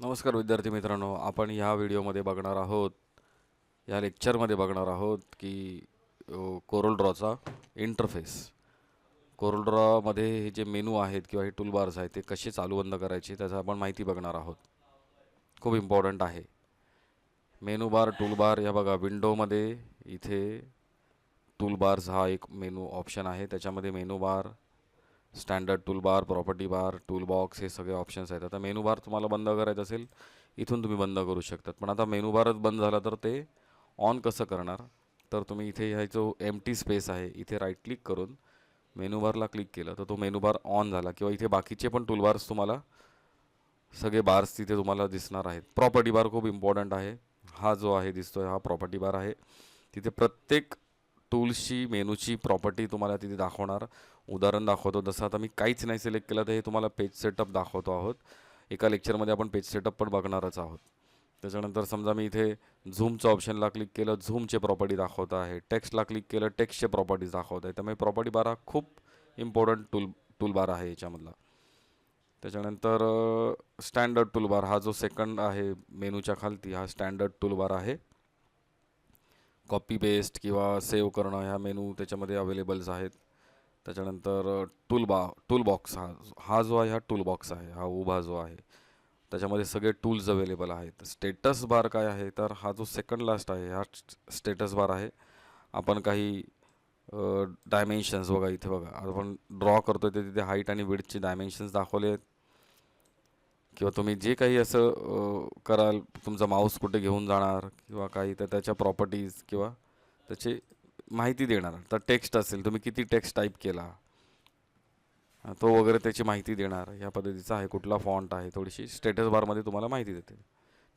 नमस्कार विद्यार्थी मित्रांनो आपण ह्या व्हिडिओमध्ये बघणार आहोत या लेक्चरमध्ये बघणार आहोत की कोरल ड्रॉचा इंटरफेस कोरल ड्रॉमध्ये हे जे मेनू आहेत किंवा हे टूलबार्स आहेत ते कसे चालू बंद करायचे त्याचा आपण माहिती बघणार आहोत. खूप इम्पॉर्टंट आहे. मेनू बार टूलबार या बघा विंडोमध्ये इथे टूलबार्स हा एक मेनू ऑप्शन आहे त्याच्यामध्ये menu bar standard tool bar property bar tool box हे सगळे ऑप्शन्स आहेत. आता मेनू बार तुम्हाला बंद करायचं असेल इथून तुम्ही बंद करू शकतात. पण आता मेनू बारच बंद झाला तर ते ऑन कसं करणार? तर तुम्ही इथे ह्या जो एम टी स्पेस आहे इथे राईट क्लिक करून मेनू बारला क्लिक केलं तर तो मेनू बार ऑन झाला. किंवा इथे बाकीचे पण टूलबार्स तुम्हाला सगळे बार्स तिथे तुम्हाला दिसणार आहेत. प्रॉपर्टी बार खूप इम्पॉर्टंट आहे. हा जो आहे दिसतोय हा प्रॉपर्टी बार आहे. तिथे प्रत्येक टूल्सची मेनूची प्रॉपर्टी तुम्हाला तिथे दाखवणार. उदाहरण दाखवतो. जसं आता मी काहीच नाही सिलेक्ट केलं तर हे तुम्हाला पेज सेटअप दाखवतो आहोत. एका लेक्चरमध्ये आपण पेज सेटअप पण बघणारच आहोत. त्याच्यानंतर समजा मी इथे झूमचं ऑप्शनला क्लिक केलं झूमचे प्रॉपर्टी दाखवत आहे. टेक्स्टला क्लिक केलं टेक्स्टचे प्रॉपर्टीज दाखवत आहे. त्यामुळे प्रॉपर्टी बार हा खूप इम्पॉर्टंट टूल टूल बार आहे याच्यामधला. त्याच्यानंतर स्टँडर्ड टूलबार हा जो सेकंड आहे मेनूच्या खालती हा स्टँडर्ड टूलबार आहे. कॉपी पेस्ट किंवा सेव्ह करणं ह्या मेनू त्याच्यामध्ये अवेलेबल्स आहेत. त्याच्यानंतर टूलबा टूल बॉक्स हा हा जो आहे हा टूल बॉक्स आहे हा उभा जो आहे त्याच्यामध्ये सगळे टूल्स अवेलेबल आहेत. स्टेटस बार काय आहे तर हा जो सेकंड लास्ट आहे हा स्टेटस बार आहे. आपण काही डायमेन्शन्स बघा इथे बघा. आपण ड्रॉ करतो ते तिथे हाईट आणि विडचे डायमेन्शन्स दाखवले आहेत. किंवा तुम्ही जे काही असं कराल तुमचा माऊस कुठे घेऊन जाणार किंवा काही तर त्याच्या प्रॉपर्टीज किंवा त्याचे माहिती देणार. तर टेक्स्ट असेल तुम्ही किती टेक्स्ट टाईप केला? तो वगैरे त्याची माहिती देणार. या पद्धतीचा आहे कुठला फॉन्ट आहे थोडीशी स्टेटस बारमध्ये तुम्हाला माहिती देते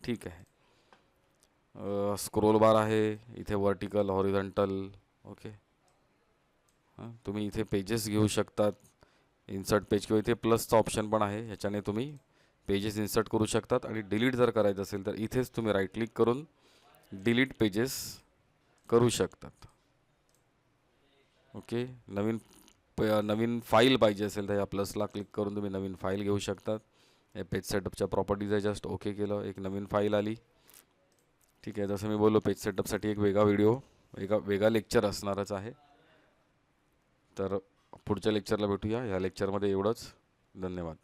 ठीक आहे. स्क्रोल बार आहे इथे वर्टिकल हॉरिझॉन्टल ओके हां तुम्ही इथे पेजेस घेऊ शकतात. इन्सर्ट पेज किंवा इथे प्लसचा ऑप्शन पण आहे. ह्याच्याने तुम्ही पेजेस इन्सर्ट करू शकतात. आणि डिलीट जर करायचं असेल तर इथेच तुम्ही राईट क्लिक करून डिलीट पेजेस करू शकतात. ओके. नवीन प नवीन फाईल पाहिजे असेल तर या प्लसला क्लिक करून तुम्ही नवीन फाईल घेऊ शकतात. या पेज सेटअपच्या प्रॉपर्टीज आहे जस्ट ओके केलं. एक नवीन फाईल आली. ठीक आहे जसं मी बोललो पेज सेटअपसाठी एक वेगळा व्हिडिओ वेगळा वेगळा लेक्चर असणारच आहे. तर पुढच्या लेक्चरला भेटूया. ह्या लेक्चरमध्ये एवढंच. धन्यवाद.